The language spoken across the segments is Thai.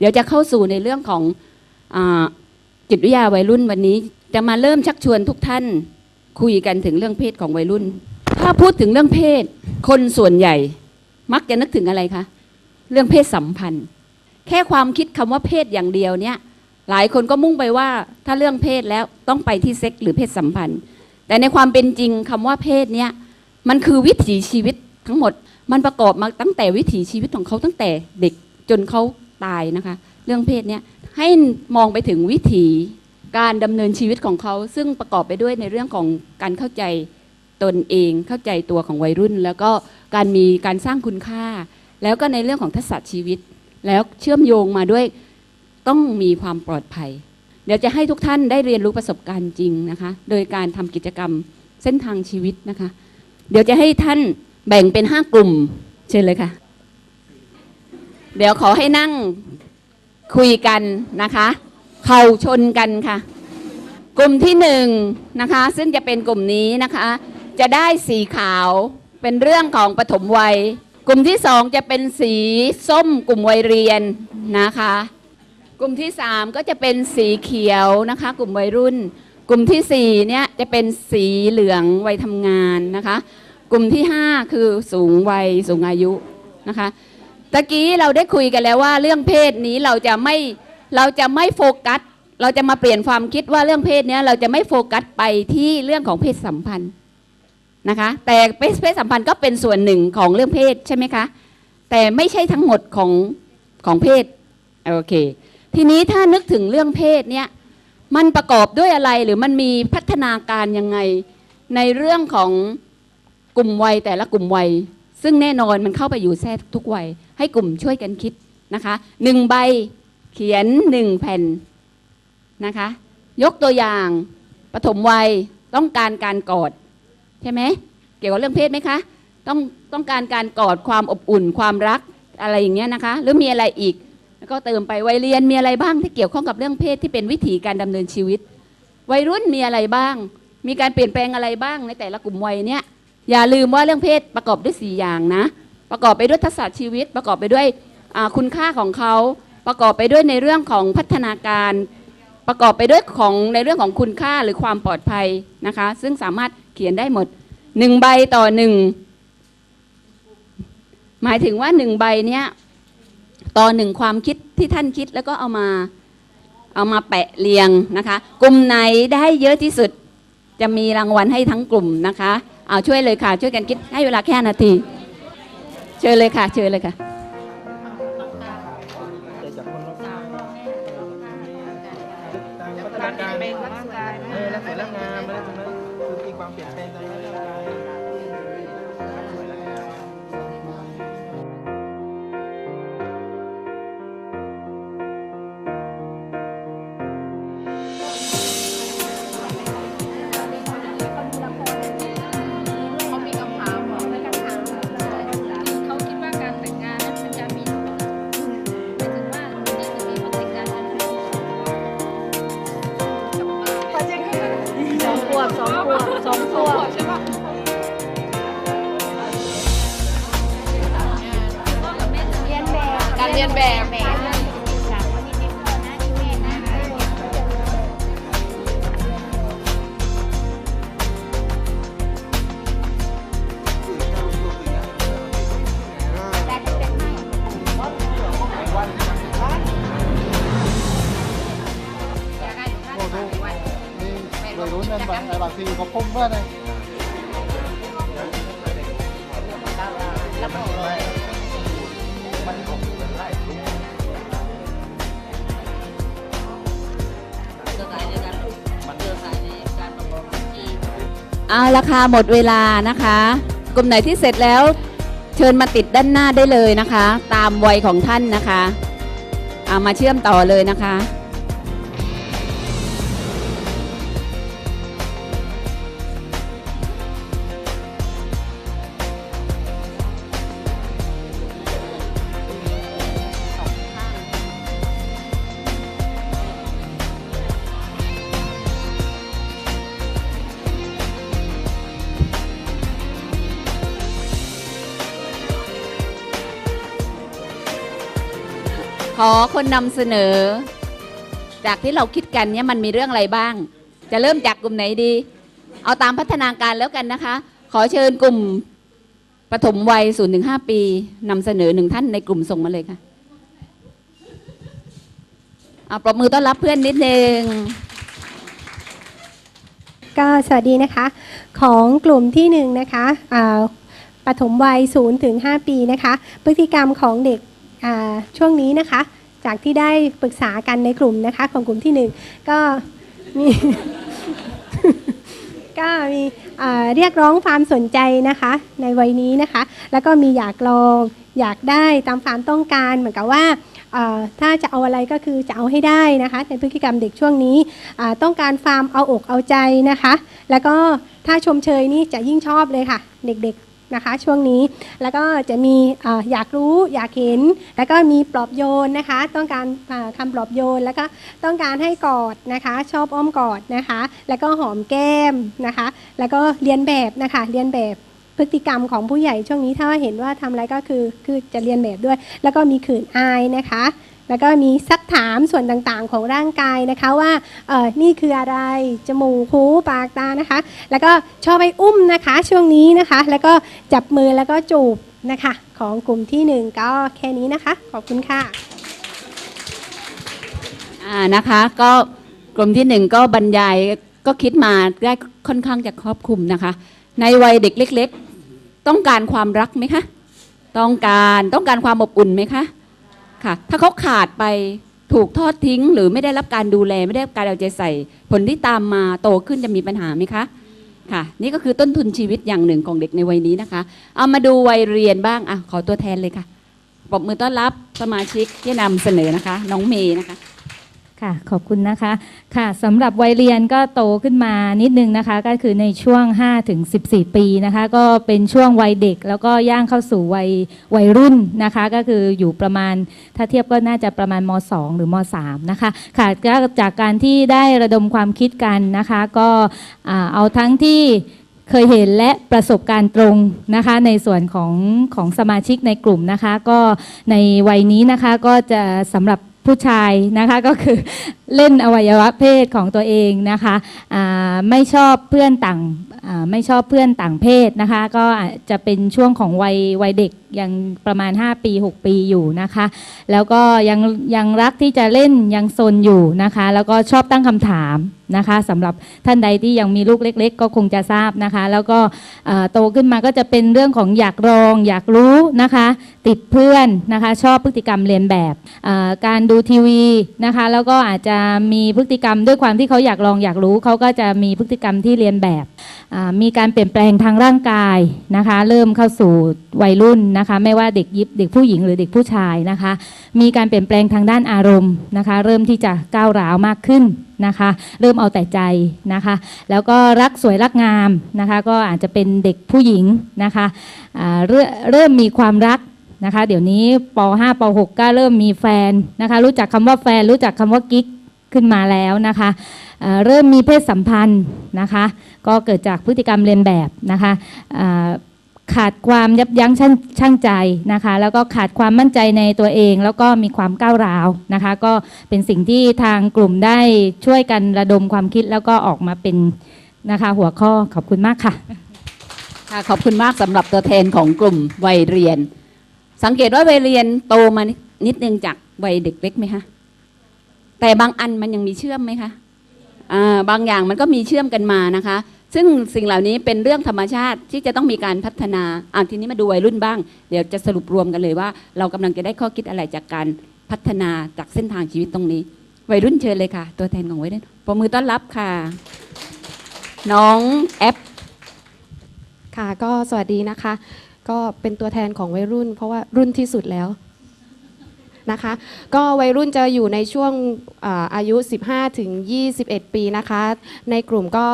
เดี๋ยวจะเข้าสู่ในเรื่องของอจิตวิทยาวัยรุ่นวันนี้ จะมาเริ่มชักชวนทุกท่านคุยกันถึงเรื่องเพศของวัยรุ่น ถ้าพูดถึงเรื่องเพศ คนส่วนใหญ่ มักจะนึกถึงอะไรคะเรื่องเพศสัมพันธ์ แค่ความคิดคำว่าเพศอย่างเดียวเนี่ย หลายคนก็มุ่งไปว่าถ้าเรื่องเพศแล้วต้องไปที่เซ็กส์หรือเพศสัมพันธ์ แต่ในความเป็นจริงคำว่าเพศเนี่ยมันคือวิถีชีวิตทั้งหมด มันประกอบมาตั้งแต่วิถีชีวิตของเขาตั้งแต่เด็กจนเขา ตายนะคะ เรื่องเพศเนี่ยให้มองไปถึงวิถีการดำเนินชีวิตของเขา ซึ่งประกอบไปด้วยในเรื่องของการเข้าใจตนเองเข้าใจตัวของวัยรุ่น แล้วก็การมีการสร้างคุณค่า แล้วก็ในเรื่องของทักษะชีวิต แล้วเชื่อมโยงมาด้วยต้องมีความปลอดภัย เดี๋ยวจะให้ทุกท่านได้เรียนรู้ประสบการณ์จริงนะคะ โดยการทำกิจกรรมเส้นทางชีวิตนะคะ เดี๋ยวจะให้ท่านแบ่งเป็นห้ากลุ่ม เชิญเลยค่ะ เดี๋ยวขอให้นั่งคุยกันนะคะ เข่าชนกันค่ะ กลุ่มที่หนึ่งนะคะ ซึ่งจะเป็นกลุ่มนี้นะคะ จะได้สีขาวเป็นเรื่องของปฐมวัย กลุ่มที่สองจะเป็นสีส้มกลุ่มวัยเรียนนะคะ กลุ่มที่สามก็จะเป็นสีเขียวนะคะ กลุ่มวัยรุ่น กลุ่มที่สี่เนี่ยจะเป็นสีเหลืองวัยทำงานนะคะ กลุ่มที่ห้าคือสูงวัยสูงอายุนะคะ ตะกี้เราได้คุยกันแล้วว่าเรื่องเพศนี้เราจะไม่เราจะไม่โฟกัส เราจะมาเปลี่ยนความคิดว่าเรื่องเพศเนี้ยเราจะไม่โฟกัสไปที่เรื่องของเพศสัมพันธ์นะคะ แต่เพศสัมพันธ์ก็เป็นส่วนหนึ่งของเรื่องเพศใช่ไหมคะแต่ไม่ใช่ทั้งหมดของของเพศโอเค ทีนี้ถ้านึกถึงเรื่องเพศเนี่ยมันประกอบด้วยอะไรหรือมันมีพัฒนาการยังไงในเรื่องของกลุ่มวัยแต่ละกลุ่มวัย ซึ่งแน่นอนมันเข้าไปอยู่แทรกทุกวัย ให้กลุ่มช่วยกันคิดนะคะหนึ่งใบเขียนหนึ่งแผ่นนะคะ ยกตัวอย่างปฐมวัยต้องการการกอดใช่ไหมเกี่ยวกับเรื่องเพศไหมคะ ต้องต้องการการกอดความอบอุ่นความรักอะไรอย่างเงี้ยนะคะ หรือมีอะไรอีกแล้วก็เติมไปวัยเรียนมีอะไรบ้างที่เกี่ยวข้องกับเรื่องเพศที่เป็นวิถีการดำเนินชีวิต วัยรุ่นมีอะไรบ้าง มีการเปลี่ยนแปลงอะไรบ้างในแต่ละกลุ่มวัยเนี่ย อย่าลืมว่าเรื่องเพศประกอบด้วยสี่อย่างนะ ประกอบไปด้วยทักษะชีวิต ประกอบไปด้วยคุณค่าของเขา ประกอบไปด้วยในเรื่องของพัฒนาการ ประกอบไปด้วยของในเรื่องของคุณค่าหรือความปลอดภัยนะคะ ซึ่งสามารถเขียนได้หมดหนึ่งใบต่อหนึ่งหมายถึงว่าหนึ่งใบเนี้ยต่อหนึ่งความคิดที่ท่านคิดแล้วก็เอามาเอามาแปะเรียงนะคะ กลุ่มไหนได้เยอะที่สุดจะมีรางวัลให้ทั้งกลุ่มนะคะ เอาช่วยเลยค่ะ ช่วยกันคิดให้เวลาแค่นาที เชิญเลยค่ะ เชิญเลยค่ะ เอาราคาหมดเวลานะคะ กลุ่มไหนที่เสร็จแล้ว เชิญมาติดด้านหน้าได้เลยนะคะ ตามวัยของท่านนะคะเอามาเชื่อมต่อเลยนะคะ คนนำเสนอ จากที่เราคิดกันเนี่ยมันมีเรื่องอะไรบ้าง จะเริ่มจากกลุ่มไหนดี เอาตามพัฒนาการแล้วกันนะคะ ขอเชิญกลุ่มปฐมวัย0ูนถึงหปีนำเสนอหนึ่งท่านในกลุ่มส่งมาเลยค่ะเอาปรบมือต้อนรับเพื่อนนิดนึงก็สวัสดีนะคะ ของกลุ่มที่หนึ่งนะคะปฐมวัย0ถึง5ปีนะคะ พฤติกรรมของเด็กช่วงนี้นะคะ จากที่ได้ปรึกษากันในกลุ่มนะคะ ของกลุ่มที่หนึ่งก็มีก็มีเรียกร้องความสนใจนะคะ ในวัยนี้นะคะ แล้วก็มีอยากลองอยากได้ตามความต้องการเหมือนกับว่าถ้าจะเอาอะไรก็คือจะเอาให้ได้นะคะในพฤติกรรมเด็กช่วงนี้ต้องการความเอาอกเอาใจนะคะ แล้วก็ถ้าชมเชยนี่จะยิ่งชอบเลยค่ะ เด็กๆ นะคะ ช่วงนี้แล้วก็จะมีอยากรู้อยากเห็น แล้วก็มีปลอบโยนนะคะ ต้องการอ่าคำปลอบโยน แล้วก็ต้องการให้กอดนะคะ ชอบอ้อมกอดนะคะ แล้วก็หอมแก้มนะคะ แล้วก็เรียนแบบนะคะเรียนแบบพฤติกรรมของผู้ใหญ่ช่วงนี้ถ้าเห็นว่าทำอะไรก็คือคือจะเรียนแบบด้วย แล้วก็มีขืนอายนะคะ แล้วก็มีซักถามส่วนต่างๆของร่างกายนะคะว่าเออนี่คืออะไร จมูกหูปากตานะคะ แล้วก็ชอบไปอุ้มนะคะช่วงนี้นะคะ แล้วก็จับมือแล้วก็จูบนะคะ ของกลุ่มที่หนึ่งก็แค่นี้นะคะ ขอบคุณค่ะอ่านะคะก็กลุ่มที่หนึ่งก็บรรยายก็คิดมาได้ค่อนข้างจะครอบคลุมนะคะ ในวัยเด็กเล็ก ๆ ต้องการความรักไหมคะ ต้องการต้องการความอบอุ่นไหมคะ ค่ะ ถ้าเขาขาดไปถูกทอดทิ้ง หรือไม่ได้รับการดูแลไม่ได้รับการเอาใจใส่ ผลที่ตามมาโตขึ้นจะมีปัญหาไหมคะค่ะ นี่ก็คือต้นทุนชีวิตอย่างหนึ่งของเด็กในวัยนี้นะคะ เอามาดูวัยเรียนบ้างอะขอตัวแทนเลยค่ะปรบมือต้อนรับสมาชิกที่นำเสนอนะคะ น้องเมย์นะคะ ค่ะขอบคุณนะคะค่ะสำหรับวัยเรียนก็โตขึ้นมานิดนึงนะคะ ก็คือในช่วง5ถึง14 ปีนะคะ ก็เป็นช่วงวัยเด็ก แล้วก็ย่างเข้าสู่วัยวัยรุ่นนะคะ ก็คืออยู่ประมาณถ้าเทียบก็น่าจะประมาณม 2 หรือม 3 นะคะค่ะก็จากการที่ได้ระดมความคิดกันนะคะ ก็เอาทั้งที่เคยเห็นและประสบการณ์ตรงนะคะในส่วนของของสมาชิกในกลุ่มนะคะ ก็ในวัยนี้นะคะก็จะสำหรับ ผู้ชายนะคะก็คือเล่นอวัยวะเพศของตัวเองนะคะไม่ชอบเพื่อนต่างไม่ชอบเพื่อนต่างเพศนะคะก็อาจจะเป็นช่วงของวัยวัยเด็กยังประมาณ 5 ปี 6 ปีอยู่นะคะ แล้วก็ยังยังรักที่จะเล่นยังซนอยู่นะคะ แล้วก็ชอบตั้งคำถามนะคะสำหรับท่านใดที่ยังมีลูกเล็ก ๆ ก็คงจะทราบนะคะ แล้วก็โตขึ้นมาก็จะเป็นเรื่องของอยากลองอยากรู้นะคะ ติดเพื่อนนะคะ ชอบพฤติกรรมเรียนแบบการดูทีวีนะคะ แล้วก็อาจจะมีพฤติกรรมด้วยความที่เขาอยากลองอยากรู้ เขาก็จะมีพฤติกรรมที่เรียนแบบมีการเปลี่ยนแปลงทางร่างกายนะคะ เริ่มเข้าสู่วัยรุ่นนะคะ ไม่ว่าเด็กยิบเด็กผู้หญิงหรือเด็กผู้ชายนะคะ มีการเปลี่ยนแปลงทางด้านอารมณ์นะคะ เริ่มที่จะก้าวร้าวมากขึ้นนะคะ เริ่มเอาแต่ใจนะคะ แล้วก็รักสวยรักงามนะคะ ก็อาจจะเป็นเด็กผู้หญิงนะคะเริ่มมีความรัก นะคะ เดี๋ยวนี้ป .5 ป .6 ก็เริ่มมีแฟนนะคะ รู้จักคำว่าแฟน รู้จักคำว่ากิ๊กขึ้นมาแล้วนะคะอ่าเริ่มมีเพศสัมพันธ์นะคะ ก็เกิดจากพฤติกรรมเรียนแบบนะคะขาดความยับยั้งชั่งชั่งใจนะคะ แล้วก็ขาดความมั่นใจในตัวเอง แล้วก็มีความก้าวร้าวนะคะ ก็เป็นสิ่งที่ทางกลุ่มได้ช่วยกันระดมความคิดแล้วก็ออกมาเป็นนะคะ หัวข้อขอบคุณมากค่ะค่ะขอบคุณมากสำหรับตัวแทนของกลุ่มวัยเรียน สังเกตว่าวัยเรียนโตมานิดนิดนึงจากวัยเด็กเล็กไหมคะแต่บางอันมันยังมีเชื่อมไหมคะบางอย่างมันก็มีเชื่อมกันมานะคะ ซึ่งสิ่งเหล่านี้เป็นเรื่องธรรมชาติที่จะต้องมีการพัฒนาอ่าทีนี้มาดูวัยรุ่นบ้าง เดี๋ยวจะสรุปรวมกันเลยว่า เรากำลังจะได้ข้อคิดอะไรจากการพัฒนาจากเส้นทางชีวิตตรงนี้ วัยรุ่นเชิญเลยค่ะ ตัวแทนของวัยรุ่นปรบมือต้อนรับค่ะ น้องแอปค่ะก็สวัสดีนะคะ ก็เป็นตัวแทนของวัยรุ่น เพราะว่ารุ่นที่สุดแล้วนะคะก็วัยรุ่นจะอยู่ในช่วงอาอายุ 15 ถึง 21 ปีนะคะ ในกลุ่มก็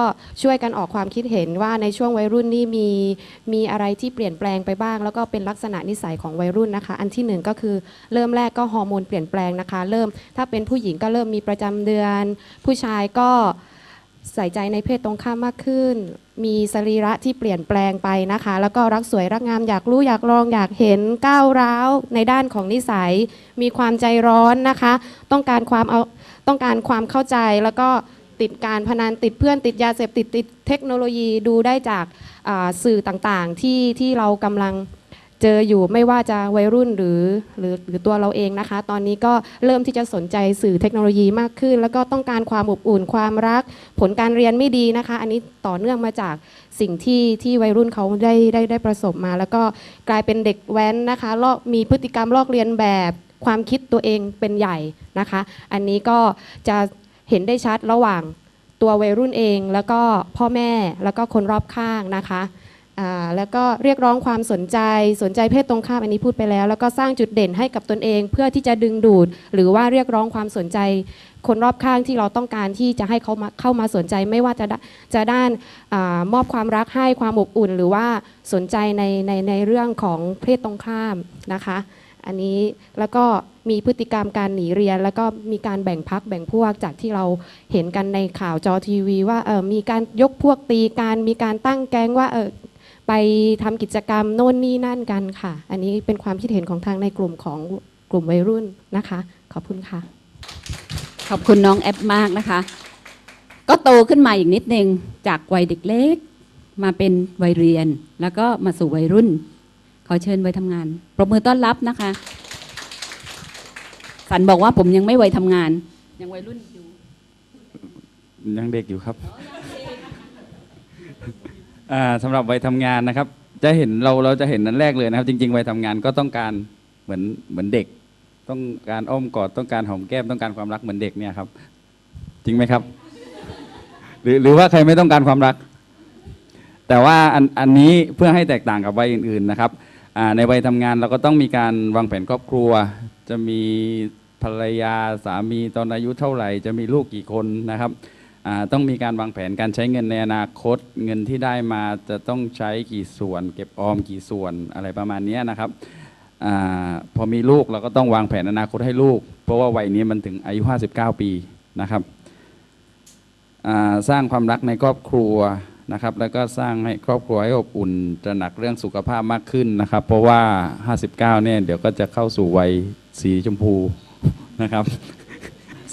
ช่วยกันออกความคิดเห็นว่าในช่วงวัยรุ่นนี่มีมีอะไรที่เปลี่ยนแปลงไปบ้าง แล้วก็เป็นลักษณะนิสัยของวัยรุ่นนะคะ อันที่หนึ่งก็คือเริ่มแรกก็ฮอร์โมนเปลี่ยนแปลงนะคะ เริ่มถ้าเป็นผู้หญิงก็เริ่มมีประจำเดือน ผู้ชายก็ ใส่ใจในเพศตรงข้ามมากขึ้น มีสรีระที่เปลี่ยนแปลงไปนะคะ แล้วก็รักสวยรักงามอยากรู้อยากลองอยากเห็นก้าวร้าวในด้านของนิสัย มีความใจร้อนนะคะ ต้องการความเอาต้องการความเข้าใจแล้วก็ติดการพนันติดเพื่อนติดยาเสพติดติดเทคโนโลยีดูได้จากสื่อต่างๆที่ที่เรากำลัง เจออยู่ไม่ว่าจะวัยรุ่นหรือหรือหรือตัวเราเองนะคะ ตอนนี้ก็เริ่มที่จะสนใจสื่อเทคโนโลยีมากขึ้น แล้วก็ต้องการความอบอุ่นความรัก ผลการเรียนไม่ดีนะคะ อันนี้ต่อเนื่องมาจากสิ่งที่ที่วัยรุ่นเขาได้ได้ได้ประสบมา แล้วก็กลายเป็นเด็กแว้นนะคะลอกมีพฤติกรรมลอกเลียนแบบความคิดตัวเองเป็นใหญ่นะคะ อันนี้ก็จะเห็นได้ชัดระหว่างตัววัยรุ่นเอง แล้วก็พ่อแม่แล้วก็คนรอบข้างนะคะ แล้วก็เรียกร้องความสนใจสนใจเพศตรงข้ามอันนี้พูดไปแล้ว แล้วก็สร้างจุดเด่นให้กับตนเอง เพื่อที่จะดึงดูด หรือว่าเรียกร้องความสนใจ คนรอบข้างที่เราต้องการที่จะให้เขามาเข้ามาสนใจไม่ว่าจะได้จะด้านอามอบความรักให้ความอบอุ่น หรือว่าสนใจในในในเรื่องของเพศตรงข้ามนะคะ อันนี้แล้วก็มีพฤติกรรมการหนีเรียน แล้วก็มีการแบ่งพักแบ่งพวกจากที่เราเห็นกันในข่าวจอทีวี ว่าเออมีการยกพวกตีการมีการตั้งแก๊งว่าเออ ไปทำกิจกรรมโน่นนี่นั่นกันค่ะ อันนี้เป็นความคิดเห็นของทางในกลุ่มของกลุ่มวัยรุ่นนะคะ ขอบคุณค่ะ ขอบคุณน้องแอปมากนะคะ ก็โตขึ้นมาอีกนิดนึงจากวัยเด็กเล็ก มาเป็นวัยเรียน แล้วก็มาสู่วัยรุ่น ขอเชิญวัยทำงานปรบมือต้อนรับนะคะ สันบอกว่าผมยังไม่วัยทำงาน ยังวัยรุ่นอยู่ ยังเด็กอยู่ครับอ่า สำหรับวัยทำงานนะครับ จะเห็นเราเราจะเห็นนั้นแรกเลยนะครับ จริง ๆวัยทำงานก็ต้องการเหมือนเหมือนเด็ก ต้องการอ้อมกอดต้องการหอมแก้มต้องการความรักเหมือนเด็กเนี่ยครับ จริงไหมครับ หรือหรือว่าใครไม่ต้องการความรัก แต่ว่าอันอันนี้เพื่อให้แตกต่างกับวัยอื่น ๆนะครับในวัยทำงานเราก็ต้องมีการวางแผนครอบครัว จะมีภรรยาสามีตอนอายุเท่าไหร่ จะมีลูกกี่คนนะครับ ต้องมีการวางแผนการใช้เงินในอนาคต เงินที่ได้มาจะต้องใช้กี่ส่วน เก็บออมกี่ส่วนอะไรประมาณนี้นะครับอพอมีลูกเราก็ต้องวางแผนอนาคตให้ลูก เพราะว่าวัยนี้มันถึงอายุ 59 ปีนะครับสร้างความรักในครอบครัวนะครับ แล้วก็สร้างให้ครอบครัวให้อบอุ่นตระหนักเรื่องสุขภาพมากขึ้นนะครับ เพราะว่า 59 เนี่ยเดี๋ยวก็จะเข้าสู่วัยสีชมพูนะครับ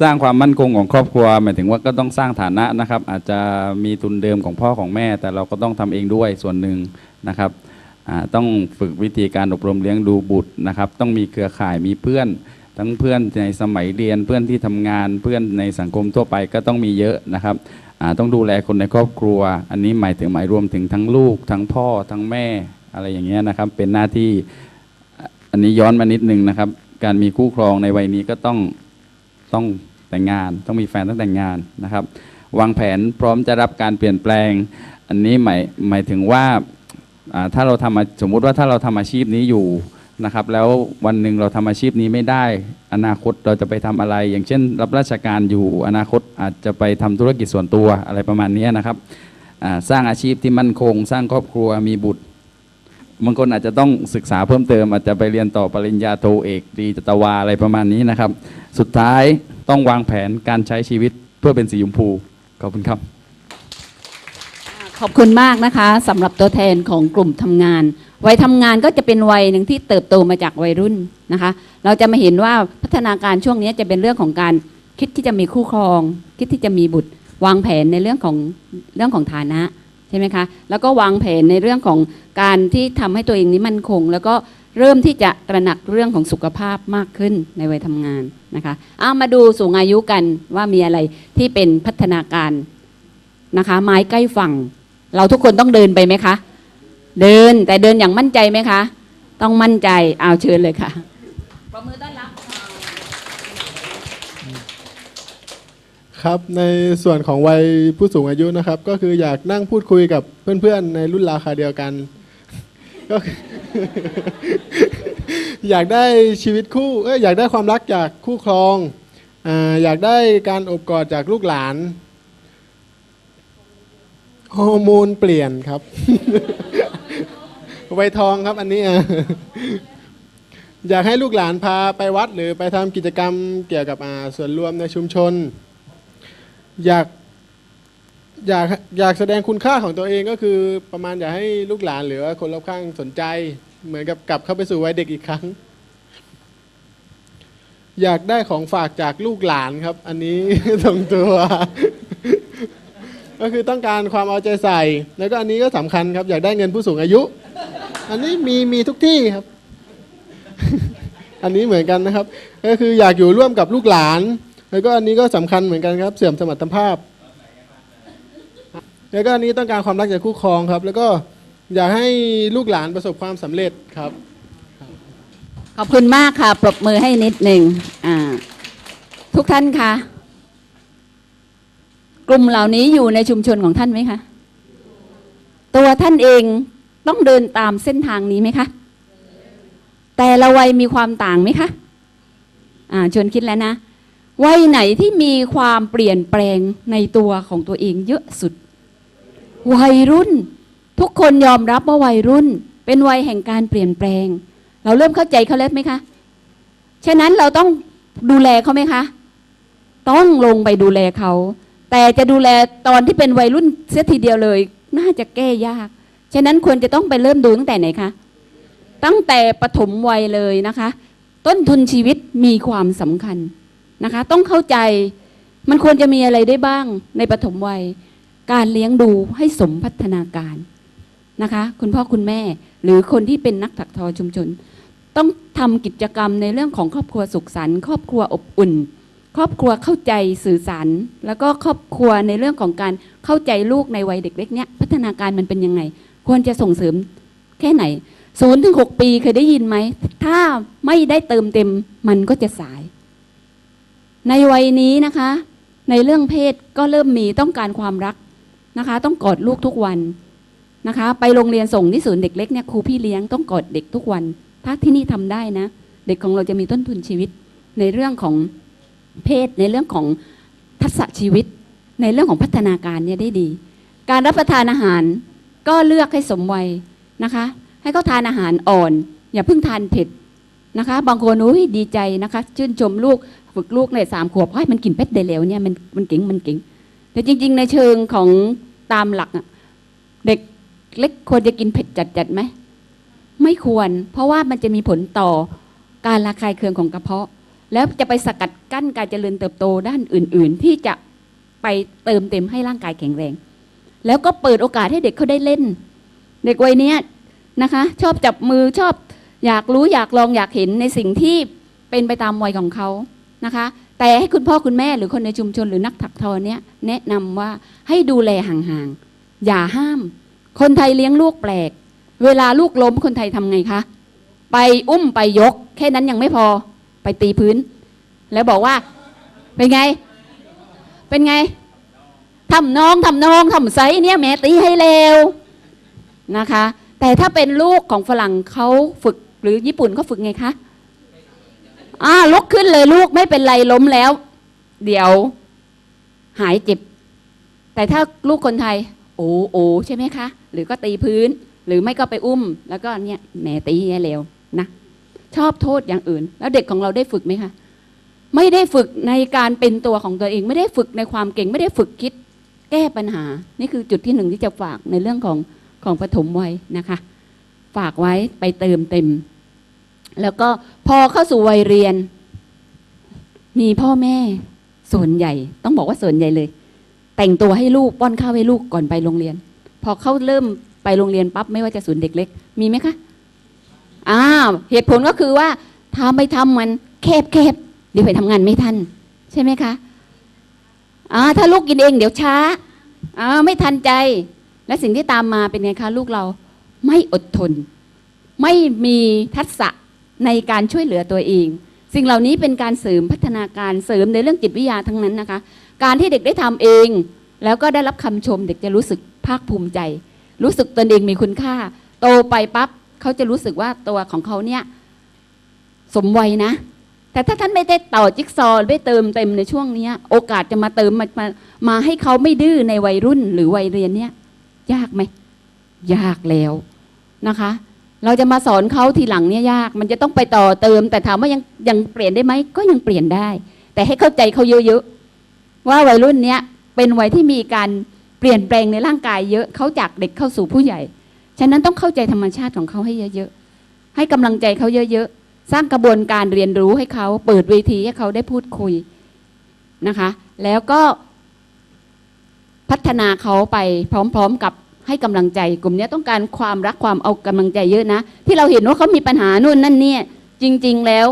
สร้างความมั่นคงของครอบครัว หมายถึงว่าก็ต้องสร้างฐานะนะครับ อาจจะมีทุนเดิมของพ่อของแม่ แต่เราก็ต้องทำเองด้วยส่วนหนึ่งนะครับต้องฝึกวิธีการอบรมเลี้ยงดูบุตรนะครับ ต้องมีเครือข่ายมีเพื่อน ทั้งเพื่อนในสมัยเรียนเพื่อนที่ทำงานเพื่อนในสังคมทั่วไปก็ต้องมีเยอะนะครับต้องดูแลคนในครอบครัว อันนี้หมายถึงหมายรวมถึงทั้งลูก ทั้งพ่อทั้งแม่อะไรอย่างเงี้ยนะครับ เป็นหน้าที่อันนี้ย้อนมานิดนึงนะครับ การมีคู่ครองในวัยนี้ก็ต้อง ต้องแต่งงาน ต้องมีแฟนต้องแต่งงานนะครับ วางแผนพร้อมจะรับการเปลี่ยนแปลง อันนี้หมายหมายถึงว่าถ้าเราทำสมมุติว่าถ้าเราทำอาชีพนี้อยู่นะครับแล้ววันหนึ่งเราทำอาชีพนี้ไม่ได้ อนาคตเราจะไปทำอะไร อย่างเช่น รับราชการอยู่ อนาคตอาจจะไปทำธุรกิจส่วนตัวอะไรประมาณนี้นะครับสร้างอาชีพที่มั่นคง สร้างครอบครัวมีบุตร บางคนอาจจะต้องศึกษาเพิ่มเติมอาจจะไปเรียนต่อปริญญาโทเอกตรีจตวาอะไรประมาณนี้นะครับ สุดท้ายต้องวางแผนการใช้ชีวิตเพื่อเป็นสีชมพูขอบคุณครับ ขอบคุณมากนะคะสำหรับตัวแทนของกลุ่มทำงาน วัยทำงานก็จะเป็นวัยหนึ่งที่เติบโตมาจากวัยรุ่นนะคะ เราจะมาเห็นว่าพัฒนาการช่วงนี้จะเป็นเรื่องของการคิดที่จะมีคู่ครอง คิดที่จะมีบุตรวางแผนในเรื่องของเรื่องของฐานะ ช่ไหมคะแล้วก็วางแผนในเรื่องของการที่ทำให้ตัวเองนี้มั่นคง แล้วก็เริ่มที่จะตระหนักเรื่องของสุขภาพมากขึ้นในวัยทำงานนะคะเอามาดูสูงอายุกันว่ามีอะไรที่เป็นพัฒนาการนะคะไม้ใกล้ฝั่ง เราทุกคนต้องเดินไปไหมคะ เดินแต่เดินอย่างมั่นใจไหมคะ ต้องมั่นใจเอาเชิญเลยค่ะประ ครับในส่วนของวัยผู้สูงอายุนะครับ ก็คืออยากนั่งพูดคุยกับเพื่อนๆ ในรุ่นราคาเดียวกัน ก็คืออยากได้ชีวิตคู่เอยอยากได้ความรักจากคู่ครองอาอยากได้การอบกอดจากลูกหลานฮอร์โมนเปลี่ยนครับวัยทองครับอันนี้อะอยากให้ลูกหลานพาไปวัดหรือไปทำกิจกรรมเกี่ยวกับอ่าส่วนรวมในชุมชน อยากอยากอยากแสดงคุณค่าของตัวเองก็คือประมาณอยากให้ลูกหลานหรือว่าคนรอบข้างสนใจ เหมือนกับกลับเข้าไปสู่วัยเด็กอีกครั้ง อยากได้ของฝากจากลูกหลานครับ อันนี้ตรงตัว ก็คือต้องการความเอาใจใส่ แล้วก็อันนี้ก็สำคัญครับ อยากได้เงินผู้สูงอายุ อันนี้มีมีทุกที่ครับ อันนี้เหมือนกันนะครับ ก็คืออยากอยู่ร่วมกับลูกหลาน แล้วก็อันนี้ก็สำคัญเหมือนกันครับ เสื่อมสมรรถภาพ แล้วก็อันนี้ต้องการความรักจากคู่ครองครับ แล้วก็อยากให้ลูกหลานประสบความสำเร็จครับ ขอบคุณมากค่ะ ปรบมือให้นิดหนึ่งอ่าทุกท่านคะกลุ่มเหล่านี้อยู่ในชุมชนของท่านไหมคะตัวท่านเองต้องเดินตามเส้นทางนี้ไหมคะแต่ละวัยมีความต่างไหมคะอ่าชวนคิดแล้วนะ วัยไหนที่มีความเปลี่ยนแปลงในตัวของตัวเองเยอะสุด วัยรุ่น ทุกคนยอมรับว่าวัยรุ่น เป็นวัยแห่งการเปลี่ยนแปลง เราเริ่มเข้าใจเขาแล้วไหมคะฉะนั้นเราต้องดูแลเขาไหมคะ ต้องลงไปดูแลเขา แต่จะดูแลตอนที่เป็นวัยรุ่นเสียทีเดียวเลย น่าจะแก้ยาก ฉะนั้นควรจะต้องไปเริ่มดูตั้งแต่ไหนคะ ตั้งแต่ปฐมวัยเลยนะคะ ต้นทุนชีวิตมีความสำคัญ นะคะ ต้องเข้าใจมันควรจะมีอะไรได้บ้างในปฐมวัย การเลี้ยงดูให้สมพัฒนาการนะคะ คุณพ่อคุณแม่หรือคนที่เป็นนักถักทอชุมชน ต้องทำกิจกรรมในเรื่องของครอบครัวสุขสันต์ครอบครัวอบอุ่น ครอบครัวเข้าใจสื่อสารแล้วก็ครอบครัวในเรื่องของการเข้าใจลูกในวัยเด็กเล็กเนี้ยพัฒนาการมันเป็นยังไง ควรจะส่งเสริมแค่ไหนศูนย์ถึงหกปีเคยได้ยินไหม ถ้าไม่ได้เติมเต็มมันก็จะสาย ในวัยนี้นะคะ ในเรื่องเพศก็เริ่มมีต้องการความรักนะคะ ต้องกอดลูกทุกวันนะคะ ไปโรงเรียนส่งที่ศูนย์เด็กเล็กเนี่ยครูพี่เลี้ยงต้องกอดเด็กทุกวัน ถ้าที่นี่ทำได้นะ เด็กของเราจะมีต้นทุนชีวิต ในเรื่องของเพศในเรื่องของทักษะชีวิต ในเรื่องของพัฒนาการเนี่ยได้ดี การรับประทานอาหารก็เลือกให้สมวัยนะคะ ให้เขาทานอาหารอ่อน อย่าเพิ่งทานเผ็ด นะคะ บางคนอุ้ยดีใจนะคะ ชื่นชมลูกฝึกลูกในสามขวบให้ยมันกินเผ็ดได้แล้วเนี่ยมันมันเก่งมันเก่ง แต่จริง ๆ ในเชิงของตามหลักเด็กเล็กควรจะกินเผ็ดจัดๆไหมไม่ควร เพราะว่ามันจะมีผลต่อการระคายเคืองของกระเพาะ แล้วจะไปสกัดกั้นการเจริญเติบโตด้านอื่น ๆ ที่จะไปเติมเต็มให้ร่างกายแข็งแรง แล้วก็เปิดโอกาสให้เด็กเขาได้เล่น เด็กวัยนี้นะคะ ชอบจับมือชอบ อยากรู้อยากลองอยากเห็นในสิ่งที่เป็นไปตามวัยของเขานะคะ แต่ให้คุณพ่อคุณแม่หรือคนในชุมชนหรือนักถักทอเนี้ยแนะนำว่าให้ดูแลห่างๆอย่าห้าม คนไทยเลี้ยงลูกแปลก เวลาลูกล้มคนไทยทำไงคะ ไปอุ้มไปยก แค่นั้นยังไม่พอไปตีพื้น แล้วบอกว่าเป็นไง เป็นไงทำน้องทำน้องทำไซเนี่ยแม่ตีให้เร็วนะคะ แต่ถ้าเป็นลูกของฝรั่งเขาฝึก หรือญี่ปุ่นเขาฝึกไงคะอ่าลุกขึ้นเลยลูกไม่เป็นไรล้มแล้ว เดี๋ยว หายเจ็บ แต่ถ้าลูกคนไทย โอ้โอใช่ไหมคะ หรือก็ตีพื้น หรือไม่ก็ไปอุ้ม แล้วก็เนี่ยแหมตีให้เร็วนะชอบโทษอย่างอื่น แล้วเด็กของเราได้ฝึกไหมคะไม่ได้ฝึกในการเป็นตัวของตัวเอง ไม่ได้ฝึกในความเก่ง ไม่ได้ฝึกคิด แก้ปัญหา นี่คือจุดที่หนึ่งที่จะฝากในเรื่องของของปฐมวัยนะคะ ฝากไว้ไปเติมเต็ม แล้วก็พอเข้าสู่วัยเรียน มีพ่อแม่ส่วนใหญ่ ต้องบอกว่าส่วนใหญ่เลย แต่งตัวให้ลูกป้อนข้าวให้ลูกก่อนไปโรงเรียน พอเขาเริ่มไปโรงเรียนปั๊บไม่ว่าจะศูนย์เด็กเล็ก มีไหมคะอ้าวเหตุผลก็คือว่าถ้าไม่ทำมันแคบแคบเดี๋ยวไปทำงานไม่ทัน ใช่ไหมคะอ่าถ้าลูกกินเองเดี๋ยวช้าอ่าไม่ทันใจ และสิ่งที่ตามมาเป็นไงคะ ลูกเราไม่อดทน ไม่มีทักษะ ในการช่วยเหลือตัวเอง สิ่งเหล่านี้เป็นการเสริมพัฒนาการเสริมในเรื่องจิตวิทยาทั้งนั้นนะคะ การที่เด็กได้ทำเอง แล้วก็ได้รับคำชม เด็กจะรู้สึกภาคภูมิใจ รู้สึกตนเองมีคุณค่า โตไปปั๊บเขาจะรู้สึกว่าตัวของเขาเนี่ยสมวัยนะ แต่ถ้าท่านไม่ได้ต่อจิ๊กซอว์ไม่เติมเต็มในช่วงนี้โอกาสจะมาเติมมามามาให้เขาไม่ดื้อในวัยรุ่นหรือวัยเรียนเนี่ยยากไหมยากแล้วนะคะ เราจะมาสอนเขาทีหลังเนี่ยยาก มันจะต้องไปต่อเติม แต่ถามว่ายังยังเปลี่ยนได้ไหมก็ยังเปลี่ยนได้ แต่ให้เข้าใจเขาเยอะๆว่าวัยรุ่นเนี้ยเป็นวัยที่มีการเปลี่ยนแปลงในร่างกายเยอะเขาจากเด็กเข้าสู่ผู้ใหญ่ ฉะนั้นต้องเข้าใจธรรมชาติของเขาให้เยอะๆให้กำลังใจเขาเยอะๆสร้างกระบวนการเรียนรู้ให้เขาเปิดเวทีให้เขาได้พูดคุยนะคะ แล้วก็พัฒนาเขาไปพร้อม ๆกับ ให้กำลังใจกลุ่มนี้ต้องการความรักความเอากำลังใจเยอะนะ ที่เราเห็นว่าเขามีปัญหานู่นนั่นเนี่ยจริง ๆแล้ว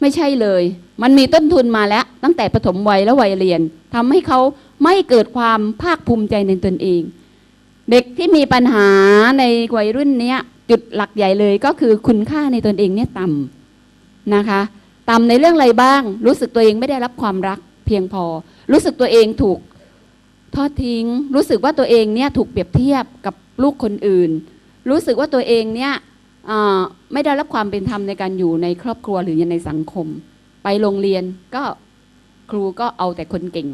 ไม่ใช่เลย มันมีต้นทุนมาแล้ว ตั้งแต่ปฐมวัยและวัยเรียนทำให้เขาไม่เกิดความภาคภูมิใจในตนเอง เด็กที่มีปัญหาในวัยรุ่นเนี้ยจุดหลักใหญ่เลยก็คือคุณค่าในตนเองเนี่ยต่ำนะคะต่ำในเรื่องอะไรบ้าง รู้สึกตัวเองไม่ได้รับความรักเพียงพอ รู้สึกตัวเองถูก ทอดทิ้ง รู้สึกว่าตัวเองเนี่ยถูกเปรียบเทียบกับลูกคนอื่น รู้สึกว่าตัวเองเนี่ยไม่ได้รับความเป็นธรรมในการอยู่ในครอบครัวหรือในสังคม ไปโรงเรียนก็ครูก็เอาแต่คนเก่ง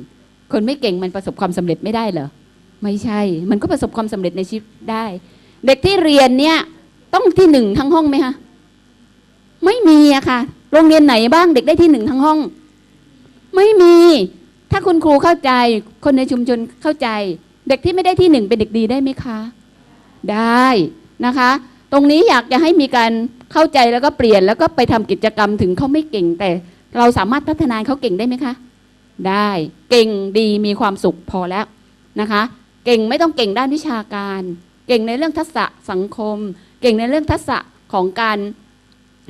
คนไม่เก่งมันประสบความสำเร็จไม่ได้เหรอไม่ใช่ มันก็ประสบความสำเร็จในชีวิตได้ เด็กที่เรียนเนี่ยต้องที่หนึ่งทั้งห้องไหมคะไม่มีอะค่ะ โรงเรียนไหนบ้างเด็กได้ที่หนึ่งทั้งห้อง ไม่มี ถ้าคุณครูเข้าใจ คนในชุมชนเข้าใจ เด็กที่ไม่ได้ที่หนึ่งเป็นเด็กดีได้ไหมคะ ได้นะคะ ตรงนี้อยากจะให้มีการเข้าใจแล้วก็เปลี่ยนแล้วก็ไปทำกิจกรรมถึงเขาไม่เก่ง แต่เราสามารถพัฒนาเขาเก่งได้ไหมคะ ได้เก่งดีมีความสุขพอแล้วนะคะ เก่งไม่ต้องเก่งด้านวิชาการ เก่งในเรื่องทักษะสังคม เก่งในเรื่องทักษะของการ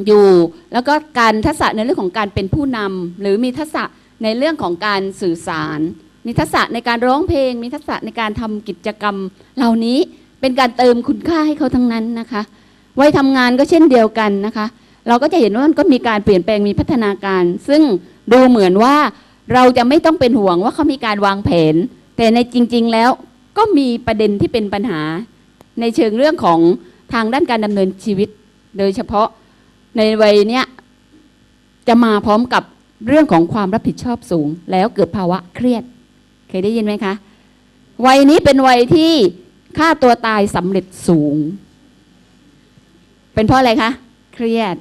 อยู่ แล้วก็การทักษะในเรื่องของการเป็นผู้นำหรือมีทักษะ ในเรื่องของการสื่อสาร มีทักษะในการร้องเพลง มีทักษะในการทำกิจกรรม เหล่านี้เป็นการเติมคุณค่าให้เขาทั้งนั้นนะคะวัยทำงานก็เช่นเดียวกันนะคะ เราก็จะเห็นว่ามันก็มีการเปลี่ยนแปลงมีพัฒนาการ ซึ่งดูเหมือนว่าเราจะไม่ต้องเป็นห่วงว่าเขามีการวางแผน แต่ในจริง ๆ แล้วก็มีประเด็นที่เป็นปัญหา ในเชิงเรื่องของทางด้านการดำเนินชีวิต โดยเฉพาะในวัยเนี้ยจะมาพร้อมกับ เรื่องของความรับผิดชอบสูง แล้วเกิดภาวะเครียด เคยได้ยินไหมคะ วัยนี้เป็นวัยที่ค่าตัวตายสำเร็จสูง เป็นเพราะอะไรคะ เครียด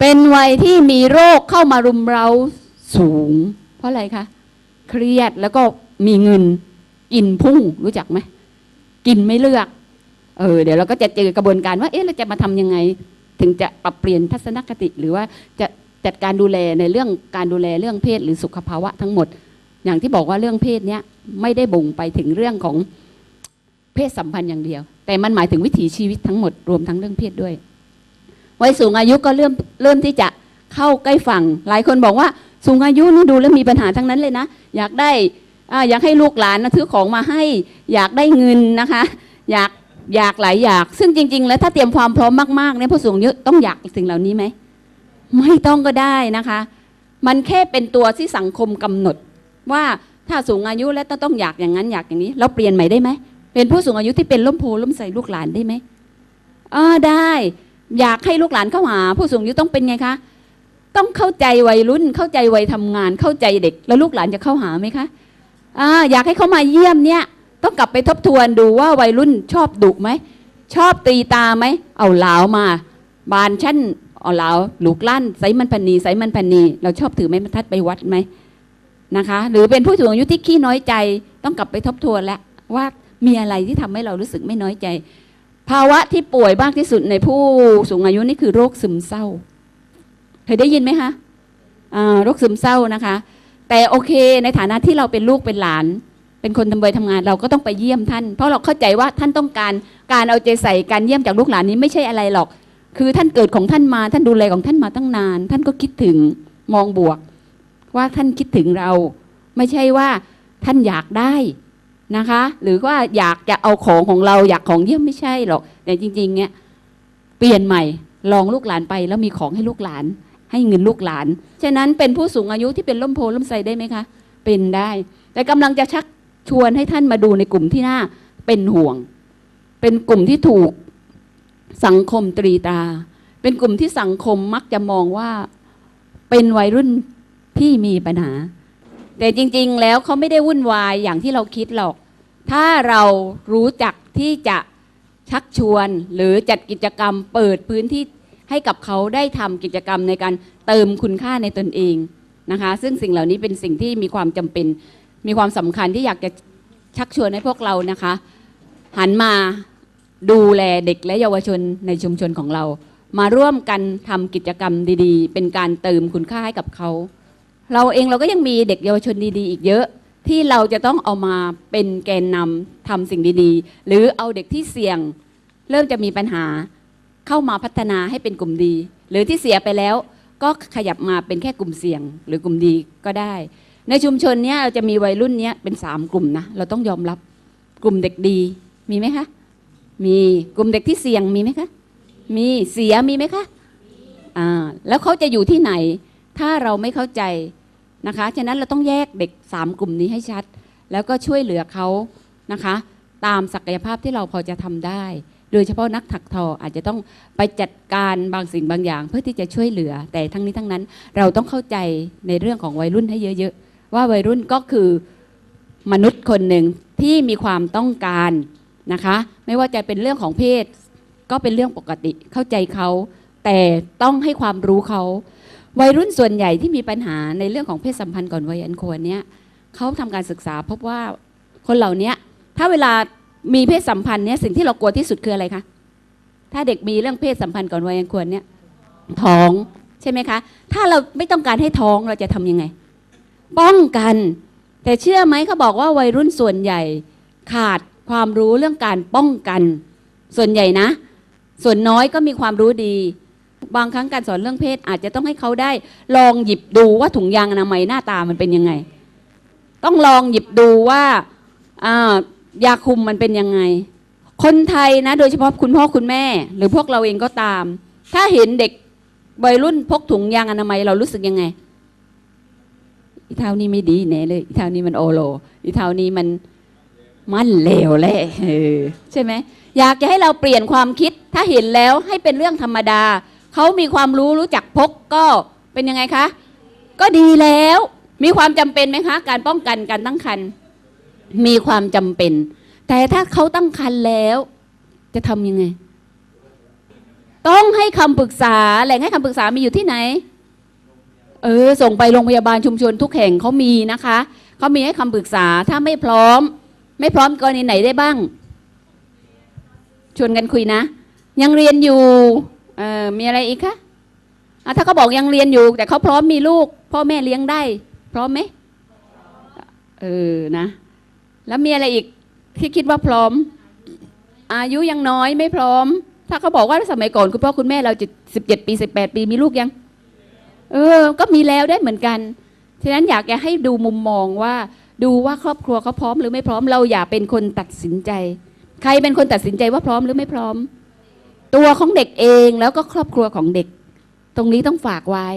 เป็นวัยที่มีโรคเข้ามารุมเร้าสูง เพราะอะไรคะ เครียดแล้วก็มีเงินกินพุ่งรู้จักไหม กินไม่เลือก เออเดี๋ยวเราก็จะเจอกระบวนการว่า เอ๊ะเราจะมาทำยังไง ถึงจะปรับเปลี่ยนทัศนคติหรือว่าจะ จัดการดูแลในเรื่องการดูแลเรื่องเพศหรือสุขภาวะทั้งหมด อย่างที่บอกว่าเรื่องเพศเนี้ยไม่ได้บ่งไปถึงเรื่องของเพศสัมพันธ์อย่างเดียว แต่มันหมายถึงวิถีชีวิตทั้งหมดรวมทั้งเรื่องเพศด้วยวัยสูงอายุก็เริ่มเริ่มที่จะเข้าใกล้ฝั่ง หลายคนบอกว่าสูงอายุนี่ดูแล้วมีปัญหาทั้งนั้นเลยนะ อยากได้อ่าอยากให้ลูกหลานนะซื้อของมาให้ อยากได้เงินนะคะ อยากอยากหลายอยาก ซึ่งจริง ๆ แล้วถ้าเตรียมความพร้อมมากๆเนี่ยผู้สูงอายุต้องอยากสิ่งเหล่านี้ไหม ไม่ต้องก็ได้นะคะ มันแค่เป็นตัวที่สังคมกำหนด ว่าถ้าสูงอายุแล้วต้องอยากอย่างนั้นอยากอย่างนี้ เราเปลี่ยนใหม่ได้ไหมเป็นผู้สูงอายุที่เป็นล้มโพล้มใส่ลูกหลานได้ไหมอ่าได้ อยากให้ลูกหลานเข้าหา ผู้สูงอายุต้องเป็นไงคะต้องเข้าใจวัยรุ่น เข้าใจวัยทำงาน เข้าใจเด็ก แล้วลูกหลานจะเข้าหาไหมคะอ่าอยากให้เขามาเยี่ยมเนี่ย ต้องกลับไปทบทวนดูว่าวัยรุ่นชอบดุไหมชอบตีตาไหมเอาเหลามา บานชั้น เอาเหลาลูกลั่นใส่มันพันนีใส่มันพันนีเราชอบถือไม้บรรทัดไปวัดไหมนะคะ หรือเป็นผู้สูงอายุที่ขี้น้อยใจต้องกลับไปทบทวนแล้วว่ามีอะไรที่ทำให้เรารู้สึกไม่น้อยใจ ภาวะที่ป่วยมากที่สุดในผู้สูงอายุนี่คือโรคซึมเศร้าเคยได้ยินไหมคะโรคซึมเศร้านะคะ แต่โอเคในฐานะที่เราเป็นลูกเป็นหลาน เป็นคนทำบยทำงาน เราก็ต้องไปเยี่ยมท่าน เพราะเราเข้าใจว่าท่านต้องการการเอาใจใส่การเยี่ยมจากลูกหลานนี้ไม่ใช่อะไรหรอก คือท่านเกิดของท่านมา ท่านดูแลของท่านมาตั้งนาน ท่านก็คิดถึงมองบวก ว่าท่านคิดถึงเรา ไม่ใช่ว่าท่านอยากได้นะคะ หรือว่าอยากจะเอาของของเราอยากของเยี่ยมไม่ใช่หรอกแต่จริง ๆ เนี่ยเปลี่ยนใหม่ลองลูกหลานไปแล้วมีของให้ลูกหลาน ให้เงินลูกหลาน ฉะนั้นเป็นผู้สูงอายุที่เป็นล่มโพล่มไทรได้ไหมคะ เป็นได้ แต่กำลังจะชักชวนให้ท่านมาดูในกลุ่มที่น่าเป็นห่วง เป็นกลุ่มที่ถูก สังคมตรีตา เป็นกลุ่มที่สังคมมักจะมองว่าเป็นวัยรุ่นที่มีปัญหา แต่จริง ๆ แล้วเขาไม่ได้วุ่นวายอย่างที่เราคิดหรอก ถ้าเรารู้จักที่จะชักชวนหรือจัดกิจกรรมเปิดพื้นที่ให้กับเขาได้ทำกิจกรรมในการเติมคุณค่าในตนเองนะคะ ซึ่งสิ่งเหล่านี้เป็นสิ่งที่มีความจำเป็น มีความสำคัญที่อยากจะชักชวนให้พวกเรานะคะ หันมา ดูแลเด็กและเยาวชนในชุมชนของเรา มาร่วมกันทำกิจกรรมดีๆ เป็นการเติมคุณค่าให้กับเขา เราเองเราก็ยังมีเด็กเยาวชนดีๆ อีกเยอะ ที่เราจะต้องเอามาเป็นแกนนำทำสิ่งดีๆ หรือเอาเด็กที่เสี่ยง เริ่มจะมีปัญหาเข้ามาพัฒนาให้เป็นกลุ่มดี หรือที่เสียไปแล้วก็ขยับมาเป็นแค่กลุ่มเสี่ยง หรือกลุ่มดีก็ได้ ในชุมชนเนี้ยเราจะมีวัยรุ่นเนี้ยเป็นสามกลุ่มนะเราต้องยอมรับกลุ่มเด็กดีมีไหมคะ มีกลุ่มเด็กที่เสี่ยงมีไหมคะ มีเสียมีไหมคะอ่าแล้วเขาจะอยู่ที่ไหน ถ้าเราไม่เข้าใจนะคะฉะนั้นเราต้องแยกเด็กสามกลุ่มนี้ให้ชัด แล้วก็ช่วยเหลือเขานะคะ ตามศักยภาพที่เราพอจะทำได้ โดยเฉพาะนักถักทออาจจะต้องไปจัดการบางสิ่งบางอย่าง เพื่อที่จะช่วยเหลือ แต่ทั้งนี้ทั้งนั้น เราต้องเข้าใจในเรื่องของวัยรุ่นให้เยอะๆว่าวัยรุ่นก็คือมนุษย์คนหนึ่งที่มีความต้องการ นะคะ ไม่ว่าจะเป็นเรื่องของเพศ ก็เป็นเรื่องปกติเข้าใจเขาแต่ต้องให้ความรู้เขาวัยรุ่นส่วนใหญ่ที่มีปัญหาในเรื่องของเพศสัมพันธ์ก่อนวัยอันควรเนี่ยเขาทำการศึกษาพบว่าคนเหล่านี้ถ้าเวลามีเพศสัมพันธ์เนี่ยสิ่งที่เรากลัวที่สุดคืออะไรคะถ้าเด็กมีเรื่องเพศสัมพันธ์ก่อนวัยอันควรเนี่ยท้องใช่ไหมคะ ถ้าเราไม่ต้องการให้ท้องเราจะทำยังไง ป้องกัน แต่เชื่อไหมเขาบอกว่าวัยรุ่นส่วนใหญ่ขาด ความรู้เรื่องการป้องกัน ส่วนใหญ่นะ ส่วนน้อยก็มีความรู้ดี บางครั้งการสอนเรื่องเพศ อาจจะต้องให้เขาได้ ลองหยิบดูว่าถุงยางอนามัยหน้าตามันเป็นยังไง ต้องลองหยิบดูว่าอ่ายาคุมมันเป็นยังไง คนไทยนะ โดยเฉพาะคุณพ่อคุณแม่ หรือพวกเราเองก็ตาม ถ้าเห็นเด็กวัยรุ่นพกถุงยางอนามัยเรารู้สึกยังไงอีเท่านี้ไม่ดีแน่เลยอีเท่านี้มันโอโลอีเท่านี้มัน มันเลวแหละเออใช่ไหมอยากจะให้เราเปลี่ยนความคิด ถ้าเห็นแล้วให้เป็นเรื่องธรรมดา เขามีความรู้รู้จักพกก็เป็นยังไงคะ ก็ดีแล้ว มีความจำเป็นไหมคะ การป้องกันการตั้งครรภ์มีความจำเป็น แต่ถ้าเขาตั้งครรภ์แล้ว จะทำยังไง ต้องให้คำปรึกษาแหล่งให้คำปรึกษามีอยู่ที่ไหน เออ ส่งไปโรงพยาบาลชุมชนทุกแห่งเขามีนะคะเขามีให้คำปรึกษาถ้าไม่พร้อม ไม่พร้อมกรณีไหนได้บ้าง ชวนกันคุยนะ ยังเรียนอยู่เออมีอะไรอีกคะอะถ้าเขาบอกยังเรียนอยู่ แต่เขาพร้อมมีลูก พ่อแม่เลี้ยงได้ พร้อมไหมเออนะ แล้วมีอะไรอีกที่คิดว่าพร้อม อายุยังน้อยไม่พร้อม ถ้าเขาบอกว่าสมัยก่อนคุณพ่อคุณแม่เราจะสิบเจ็ดปีสิบแปดปีมีลูกยัง เออ ก็มีแล้วได้เหมือนกันฉะนั้นอยากจะให้ดูมุมมองว่า ดูว่าครอบครัวเขาพร้อมหรือไม่พร้อม เราอย่าเป็นคนตัดสินใจ ใครเป็นคนตัดสินใจว่าพร้อมหรือไม่พร้อม ตัวของเด็กเองแล้วก็ครอบครัวของเด็ก ตรงนี้ต้องฝากไว้